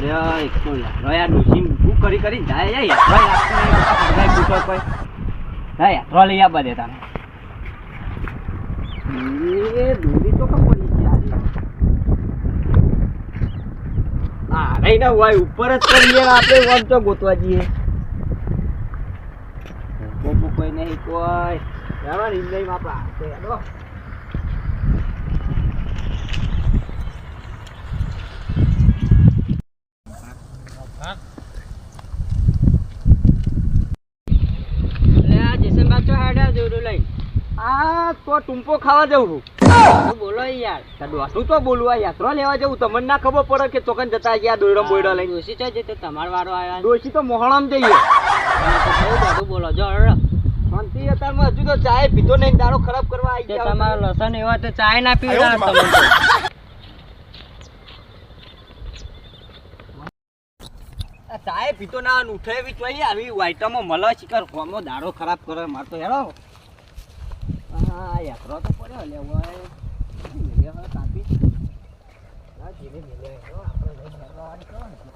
નહીં પડ્યો એક તો શું કરી કરી જાય નહીં બધા ભગાઈ ફૂટો કોઈ. હા યાત્રો લઈ આ દે તાને એ દોરી તો કમ પડી છે હા નહીં ના હોય, ઉપર જ કરીએ આપણે વન તો ગોતવા જઈએ. કોઈ નહીં, કોઈ. ચાલો ને ઇન્દ્રિયમાં આપણે તો ટૂંપો ખાવા જવું બોલો યાર? ડોસું તો બોલવા યાત્રા લેવા જવું તમને ના ખબર પડે કે ચોકન જતા ગયા દોયડો બોયડો લઈને. ડોસી છે જતો તમારો વારો આવ્યા ડોસી તો મોહણમ જઈએ બધું બોલો જો શાંતિ અત્યારમાં હજુ તો ચાય પીધો નહીં દારો ખરાબ કરવા આવી ગયા તમારો લસણ એવા તો ચાય ના પીવડા ચાય પીતો ના ઉઠે એવી ચોઈ આવી આઈટમો મળે શિકર કોમો દારો ખરાબ કરે માર તો હેરો હા યાત્રા તો પડ્યો લે ઓય મેલ્યો કાપી હા.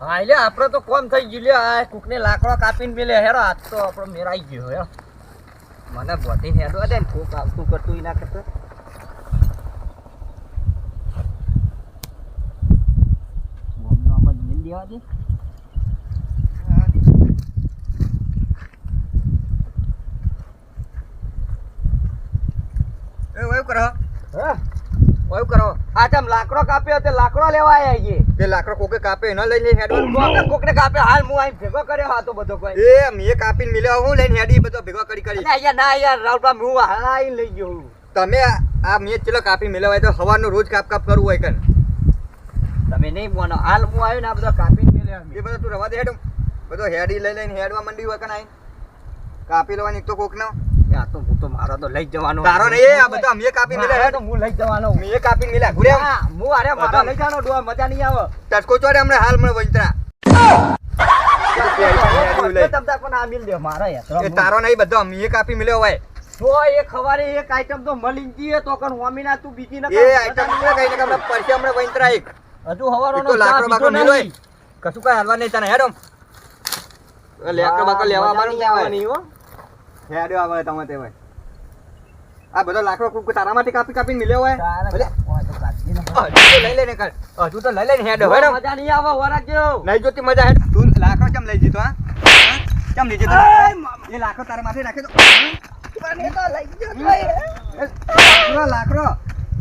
હા એટલે આપણે તો કોમ થઈ ગયું લ્યો. આ કુકને લાકડો કાપીને મેલે હેરો આજ તો આપણો મેરાઈ ગયો હેરો મને બોટીને હેડો દે ને કોક આવતું કરતું ઈ ના કરતો દેવા દે એ વયું કરો. ઓય કરો. આ તમ લાકડો કાપ્યો તે લાકડો લેવા આયા છે તે લાકડો કોકે કાપે ન લઈને હેડો કોકે કોકને કાપે? હાલ હું આઈ ભેગો કર્યો હા તો બધો કોઈ. એ મે કાપીને મિલ્યો હું લઈને હેડી બધો ભેગો કરી કરી. ના યાર ના યાર રાવપા હું આઈને લઈ ગયો હું. તમે આ- મે ચલો કાપી મિલ્યો હોય તો સવારનું રોજ કાપ કાપ કરવું હોય કન તમે નહીં મોનો હાલ હું આવ્યો ને આ બધો કાપીને મિલ્યો એ બધો તું રવા દે હેડો બધો હેડી લઈ લઈને હેડવા મંડી હોય કન આઈ કાપી લેવાની તો કોક નો આ તો હું તો મારો તો લઈ જવાનો તારો ને આ બધા મેં કાપી મેલે હે તો હું લઈ જવાનો મે કાપી મેલે ઘુરે હા, અરે મારો લઈ જવાનો ડો મજા નહીં આવે. ટચકો ચોડે હમણે હાલ મને વંતરા તારો નહીં બધો કાપી મિલ્યો હોય. તો ખવારે એક આઈટમ તો મળી જઈએ તો કણ હોમીના તું બીજી ના એ આઈટમ મિલ્યો કઈ ને હમણાં પરસે હમણાં વંતરા એક. હજુ હવારો એક લાકડો બાકડો મિલ્યો કશું કઈ હાલવા નહીં તને હેડો. લેકડો બાકડો લેવા ના. હેડ્યો આવે તમે તે ભાઈ આ બધો લાકડો કુક તારામાંથી કાપી કાપીને મિલ્યો હોય. તો લઈ લઈને કર તું તો લઈ લઈને હેડો. હેડો. મજા નહીં આવે વરાજો નહીં જોતી મજા હેડ. તું લાકડો કેમ લઈ જીતો હા? કેમ લઈ જીતો એ લાકડો તારા માથે રાખે તો. લાકડો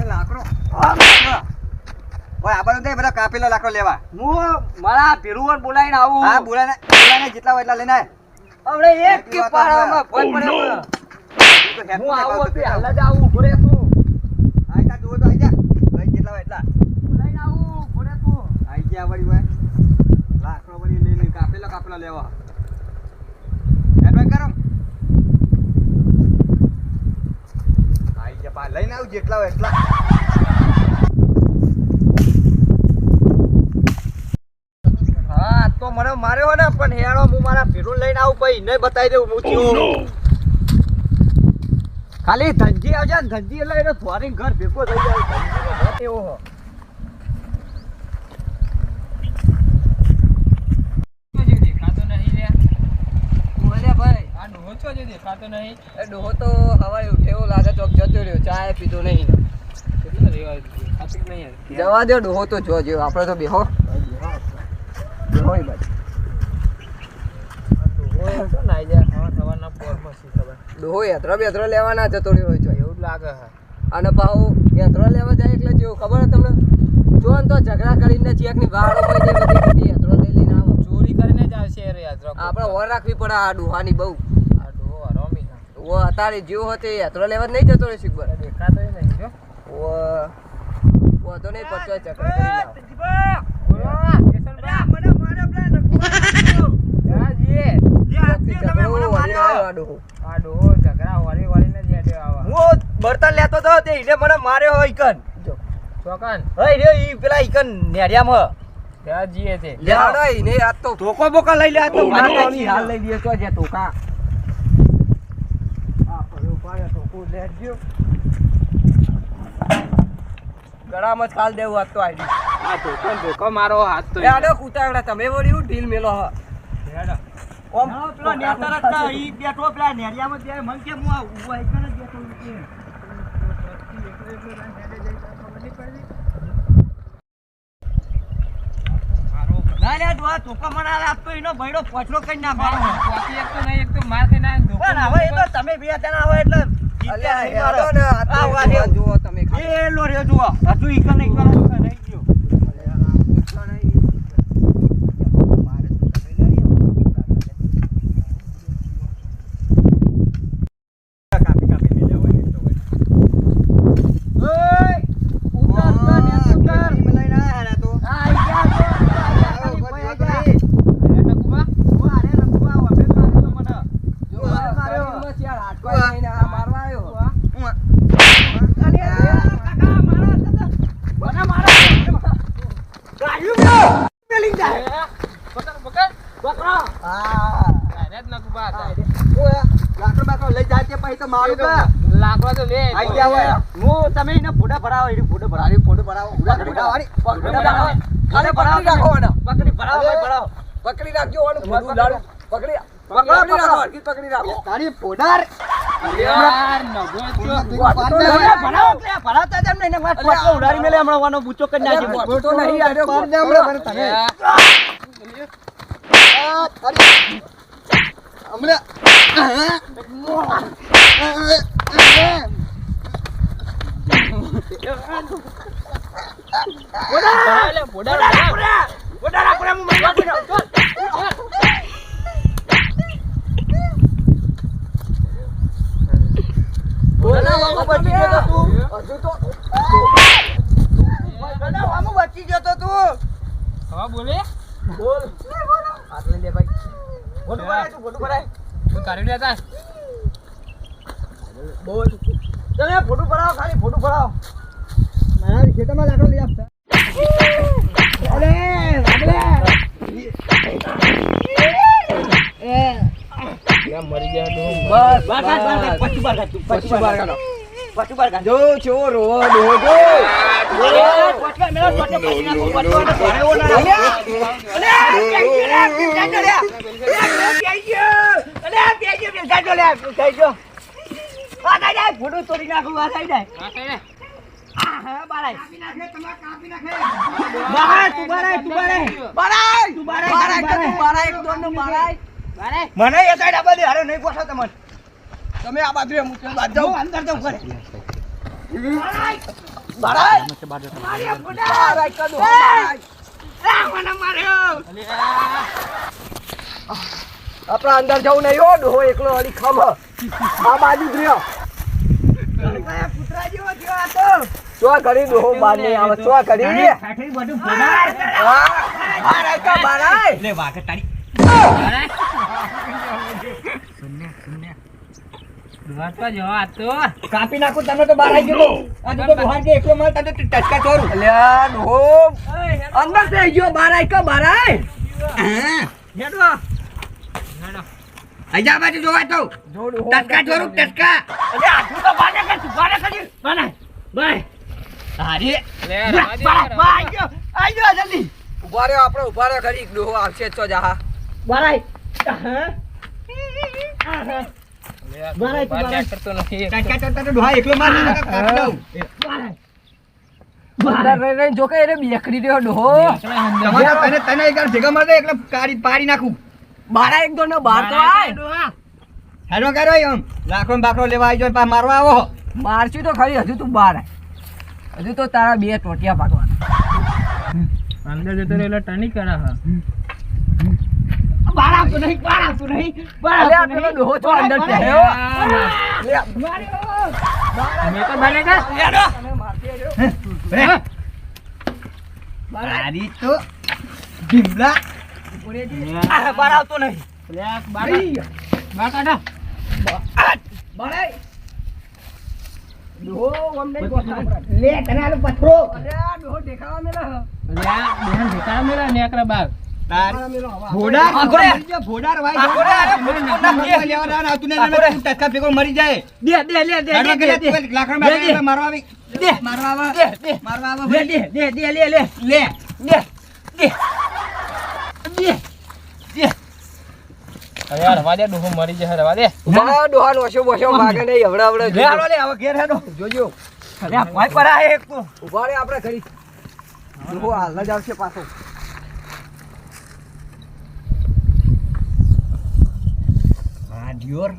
એ લાકડો. ઓય આ બધો બધા કાપેલો લાકડો લેવા. હું મારા ભીરુવન બોલાવીને આવું. હા બોલાને બોલાને જેટલા હોય એટલા લઈને આય. હમણે એક કે પાડામાં ના. ભોય પડે હું આવું તું હતી. હાલ જ આવું ઊભો રે તું. આય તા જુઓ તો આઈ જા. ભાઈ કેટલા હોય એટલા. લઈને આવું ઊભો રે તું. આઈ ગયા વળી ભાઈ લાકડો વળી લઈ લઈ કાપેલો કાપેલો લેવા. હેડવા કરો. આઈ ગયા લઈને આવ જેટલા હોય એટલા હા તો મને માર્યો ને પણ હેડો હું મારા ભીરું લઈને આવું પછી નહીં બતાવી દઉં હું થયું. ખાલી ધનજી આવજે ને ધનજી એટલે એને ધોરી ઘર ભેગો થઈ જાય. એવો હો. બોલે ભાઈ એ ડોહો તો હવારે ઉઠ્યો લાગે તો જતો રહ્યો ચાય પીધો નહીં. જવા દો ડોહો તો જો જો આપણે તો બેહો. બેહો. ડોહો યાત્રા બેત્રા લેવાના જતો રહ્યો હોય એવું લાગે અને પાહુ યાત્રા લેવા જાય એટલે જેવું ખબર તમને? જો ને તો ઝઘડા કરીને ચેકની ગાળો પડી બધી બધી યાત્રા લઈ લઈને આવો. ચોરી કરીને જ આવશે યાર યાત્રા આપણે ઓર રાખવી પડે આ ડોહાની બહુ. આ ડોહો હરામી છે. ઓ અત્યારે જેવો હતો યાત્રા લેવા જ નહીં જતો રહ્યો શીખબર દેખાતો નહીં જો. ઓ ઓ તો નહીં પચવા ઝઘડા કરી લાવો ઝઘડો વાળીને આવ્યો આ ડોહો આ ડોહો ઝઘડા વાળી વાળીને જ હેડ્યો આવા. હું બર્તન લેતો તો તે ઈને મને માર્યો હોય ઈકન. ચોકન? હઈ રે ઈ પેલા ઈકન નેડિયામાં ત્યાં જીએ છે. લેવાનો ઈને આ તો ધોકો બોકા લઈ લે આ તો મારી હાલ લઈ લે તો જે ધોકા. આ પડ્યો પાડે ધોકો લેજો. ગળામાં જ ખાલ દેવું હાથ તો આઈ આ ધોકો ધોકો મારો હાથ તો આડો તમે વળી હું ઢીલ મેલો હ. હેડો. ઓમ પેલો નેતર જ તા, ઈ બેઠો પેલા નેરિયામાં જાય મન કે હું આ ઊભો એક જ બેઠો છું કે. ના લે ધોકો મને આપતો એનો નાખવાનો પોતી એક તો નહીં, એક તો માર આ ધોકો પણ હવે એ તો તમે બે ત્યાં હોય એટલે મારો. આ વાત એવું. એ લો રે જુઓ હજુ ઈકલ નહીં કરો તો નહીં ગયો કાપી કાપી મેલ્યા હોય ને તો હોય. ઓય ઉતાર ઉતાર ને ઉતાર ઈ મલાઈ ના હારા તો. આ આઈ ગયા તો આ આવો, ગયા બસ, ખાલી બસ, કોઈ આઈ ગયા. બસ. હે નકુબા? ઓ આરે રખવા વફે માર્યો તો મને જો ઉઆ, આ માર્યો ઉઆ. બસ યાર હાડકો આઈને આ મારવા આવ્યો હું આ- અરે કાકા મારો મને મારો ગાયું મ્યો પેલી જાય પકડ, પકડ. બકરો આ. અરે જ નકુબા હતા. ઓય, લાકડો બાકડો લઈ જાય કે પછી તો મારું કે. લાકડો તો લે. આઈ ગયા હોય. હું તમે એને ફોટા ભરાવો એને ફોટો ભરાવો તારી ફોટો પડાવો. ઉડા, ઉડા, વાળી. પકડી ભરાવો ખાલી ભરાવો રાખો એને પકડી ભરાવો ભાઈ ભરાવો પકડી રાખજો અને ફોટો લાડુ પકડી પકડી રાખો હરખી પકડી રાખો તારી ફોડાર. યાર, નભો છો. ભરાવો એટલે ભરાવતા જ એમ નહીં ને વાત ફોટો ઉડાડી મેલે હમણાં વાનો કરી નાખી. નહીં હમણાં બોડા બોડા બોડા બોડા બોડા હમણાં. બોડા લે, ભોડા, ભોડા. હવે બોલે? તું તારી લે તાર. ફોટો ભરાવો ખાલી ફોટો ભરાવો મારા ખેતરમાં લાકડો લઈ આપતા. યાર, મરી જાય તો. બસ બસ બસ નાખો નાખું બારાય તું બારાય તું બારાય બારાય તું બારાય બારાય તું બારાય એક નો બારાય. મને એ સાઈડ નહીં તમને તમે આ બાજુ હું તે બાજુ જાઉં અંદર જાઉં ઘરે. બારાય માર્યા બારાય કદો બારાય માર્યો. આપણા અંદર જવું નહીં હો એકલો અડી ખમ આ બાજુ જ રહ્યો. કૂતરા જેવો થયો આ તો. ચો કરી દો બાર નહીં આવે ચો કરી. હા બારાય કા બારાય. લે વાક તારી. વાંચવા જો, આ તો. કાપી નાખું તમે તો બહાર આવી ગયો આજે તો બહાર કે એકલો માલ તને ટચકા ચોરું અલ્યા ડોહો અંદર થઈ ગયો બહાર આવી કે બહાર આય હેડો. હેડો. આઈ બાજુ જોવા તો. ટચકા ચોરું ટચકા. અલ્યા આટલું તો બાને કર તું બાને કરી. બાને બાય. હારી લે, આઈ દે. ગયો આઈ ગયો જલ્દી. ઊભા રહ્યો આપણે ઊભા રહ્યો ખરી ડોહો આવશે તો જા બહાર આય હા લે, આ બારે, બાર બારે. ક્યાંક કરતો નથી. ટચકા ચોરતા તો ડોહા એકલો માર નહીં કાપી દઉં જો કે એને બેકરી લેવા આવી પા મારવા આવો. મારશું તો ખરી હજુ તું બાર આય. હજુ તો તારા બે ટોટિયા ભાગવા અંદર જતો રહેલો ટની કરા હા. બાળા આવતું નહીં બાળા આવતું નહીં બાર આવતું નહીં. ડોહો છો અંદર પહેર્યો મેં તો ભલે કા. તો આવતો નહીં બાર બાર કાઢો. બાર આય ડોહો અમને લે તને આલો પથરો. અરે આ ડોહો દેખાવા મેલા લે, આ બેન ઢેકાણા મેલા ને બાર. તારી. ભોડા આખો મરી જાય, ભોડા ભોડા લેવા ના ને, મરી દે દે લે દે દે દે. લાકડા મારવા દે. મારવા આવી. દે. મારવા આવા. દે દે. મારવા આવા દે દે દે દે લે લે. લે. દે દે દે દે યાર રવા દે ડોહો મરી જશે રવા દે. ઊભા ડોહાન વશો બોશો માગે નહીં હવડા હવડા લે હાલો લે હવે ઘેર હેડો. જોજો. અરે આ ભાઈ પર આ એક તો. ઊભા રે આપણે ઘરી. ડોહો હાલ જ આવશે પાછો. હા ડિયોર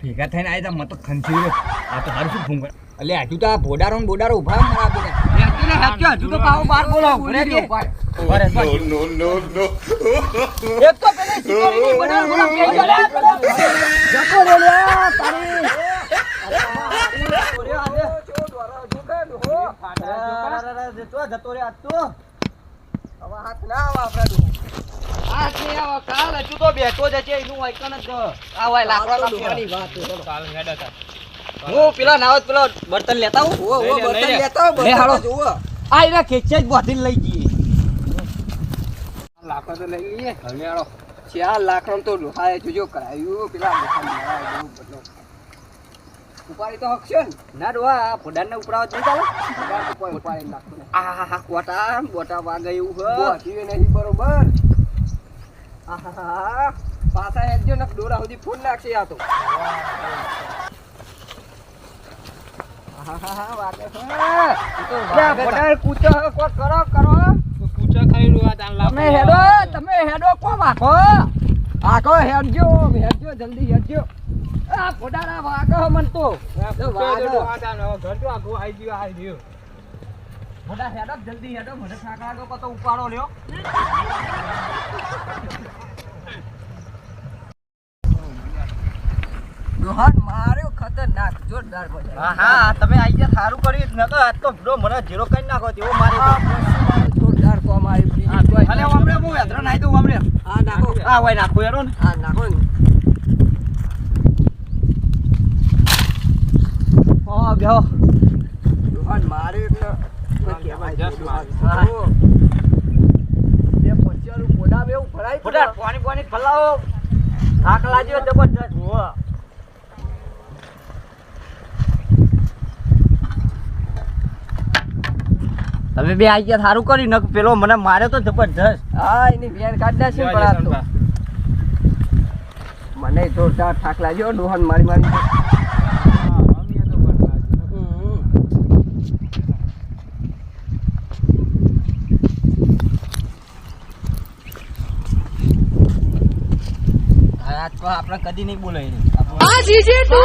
ભેગા થઈને આયા તા મત ખંચી રે આ તો હારું શું ભૂંગળ. અલે હજુ તો આ ભોડારો ને બોડારો ઊભા મારા બેટા હજુ તો બાર બોલો રે, ઊભા એક તો પેલે શિકારીની બોડારો બોલો કે ગયો રે લે તારી જતો રે આજ તો હવે હાથ ના આવે આ છે આ કાલ હજુ તો બેઠો જ છે એનું વાયકન જ આ વાય લાકડા તો વાત કાલ હેડા તા હું પેલા નાવત પેલો બર્તન લેતા હું ઉવ્વ, ઉવ્વ, લઈ લે, લઈ બર્તન લેતા આવો, લે, હાલો. જુઓ. આ એના ખેંચે જ બોધીને લઈ જઈએ. લાકડો તો લઈ લઈએ. હવે હાલો. ચાર લાકડો તો ડોહાએ જોજો કરાયું પેલા ડોહાને મારા જેવું બદલો. ઉપાડી તો હકશે ને? ના ડોહા આ ભોડાને ઉપરાવત નહીં ચાલે. ઉપાડ નાખતો આ હા હા કોટા બોટા વાગે એવું હ. નહીં બરોબર. આહાહા. પાછા હેડજો ને દોરા સુધી ફૂલ નાખશે આ તો. જલ્દી ગયું આઈ ગયું ભોડા હેડો જલ્દી હેડો મને લાગ્યો ઉપાડો લ્યો માર્યો ખતરનાક જોરદાર બજાય. હા હા તમે આઈ ગયા સારું કર્યું ન તો આજ તો બ્રો મને જીરો કરી નાખો તેવો મારે જોરદાર કોમ આવી. બીજી અલે આપણે હું યાત્રા નાઈ દઉં આપણે હા નાખો. હા હોય નાખો યારો ને. હા નાખો ને. હા બેહો. એટલે પોડા ભરાય ભોડા પાણી પાણી ફલાવો. થાક લાગ્યો જબરજસ્ત તમે બે આઈ ગયા સારું કરી ને પેલો મને માર્યો તો જબરજસ્ત. હા એની બેન કાઢી છે પણ આ તો. મને જોરદાર થાક લાગ્યો ડોહન મારી મારી. આજ તો આપણે કદી નહીં બોલાય આ જીજે તું.